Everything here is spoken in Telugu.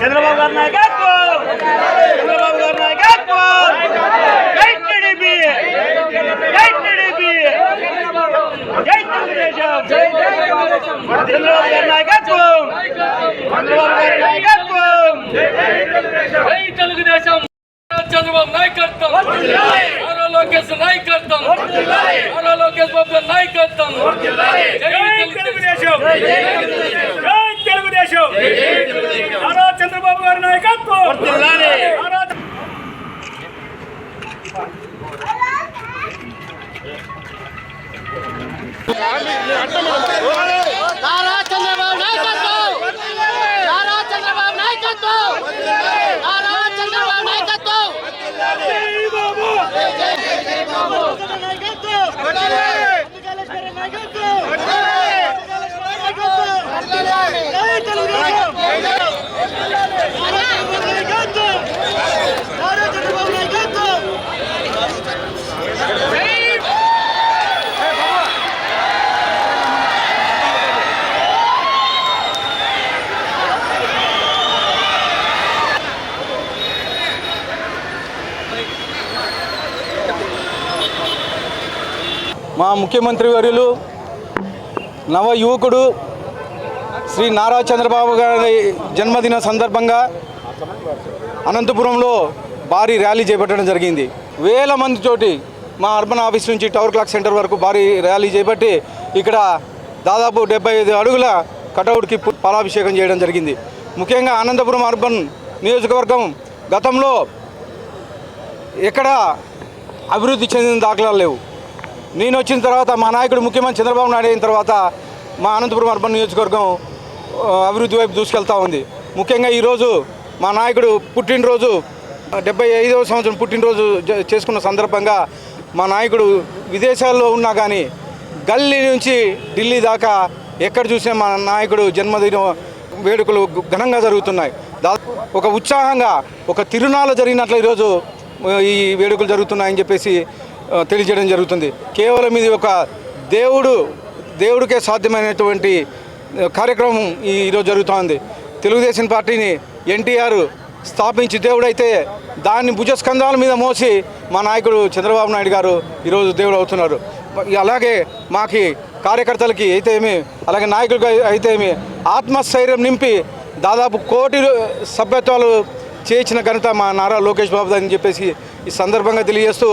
చంద్రబాబు గారి నాయకత్వం. చంద్రబాబు గారి నాయకత్వం. జై టీడీపీ. జై టీడీపీ. జై తెలుగుదేశం. చంద్రబాబు గారి నాయకత్వం. చంద్రబాబు గారి నాయకత్వం. జై తెలుగుదేశం. చంద్రబాబు నాయకత్వం. లోకేష్ నాయకత్వం. నారా లోకేష్ బాబు నాయకత్వం. జై తెలుగుదేశం. జై తెలుగుదేశం. నారా చంద్రబాబు గారి నాయకత్వం నారా చంద్రబాబు నాయకత్వం నారా చంద్రబాబు నాయకత్వం నారా చంద్రబాబు నాయకత్వం మా ముఖ్యమంత్రి వర్యులు నవ యువకుడు శ్రీ నారా చంద్రబాబు గారి జన్మదిన సందర్భంగా అనంతపురంలో భారీ ర్యాలీ చేపట్టడం జరిగింది. వేల మంది తోటి మా అర్బన్ ఆఫీస్ నుంచి టవర్ క్లాక్ సెంటర్ వరకు భారీ ర్యాలీ చేపట్టి ఇక్కడ దాదాపు డెబ్బై ఐదు అడుగుల కటౌట్కి పు- పాలాభిషేకం చేయడం జరిగింది. ముఖ్యంగా అనంతపురం అర్బన్ నియోజకవర్గం గతంలో ఎక్కడ అభివృద్ధి చెందిన దాఖలాలు లేవు. నేను వచ్చిన తర్వాత మా నాయకుడు ముఖ్యమంత్రి చంద్రబాబు నాయుడు అయిన తర్వాత మా అనంతపురం అర్బన్ నియోజకవర్గం అభివృద్ధి వైపు దూసుకెళ్తూ ఉంది. ముఖ్యంగా ఈరోజు మా నాయకుడు పుట్టినరోజు డెబ్బై ఐదవ సంవత్సరం పుట్టినరోజు చేసుకున్న సందర్భంగా మా నాయకుడు విదేశాల్లో ఉన్నా కానీ గల్లీ నుంచి ఢిల్లీ దాకా ఎక్కడ చూసినా మా నాయకుడు జన్మదిన వేడుకలు ఘనంగా జరుగుతున్నాయి. దా ఒక ఉత్సాహంగా ఒక తిరునాళ్ళ జరిగినట్లు ఈరోజు ఈ వేడుకలు జరుగుతున్నాయని చెప్పేసి తెలియజేయడం జరుగుతుంది. కేవలం ఇది ఒక దేవుడు దేవుడికే సాధ్యమైనటువంటి కార్యక్రమం ఈరోజు జరుగుతోంది. తెలుగుదేశం పార్టీని ఎన్టీఆర్ స్థాపించి దేవుడైతే దాన్ని భుజస్కంధాల మీద మోసి మా నాయకుడు చంద్రబాబు నాయుడు గారు ఈరోజు దేవుడు అవుతున్నారు. అలాగే మాకి కార్యకర్తలకి అయితే ఏమి అలాగే నాయకులకి అయితే ఏమి ఆత్మస్థైర్యం నింపి దాదాపు కోటి సభ్యత్వాలు చేయించిన ఘనత మా నారా లోకేష్ బాబు అని చెప్పేసి ఈ సందర్భంగా తెలియజేస్తూ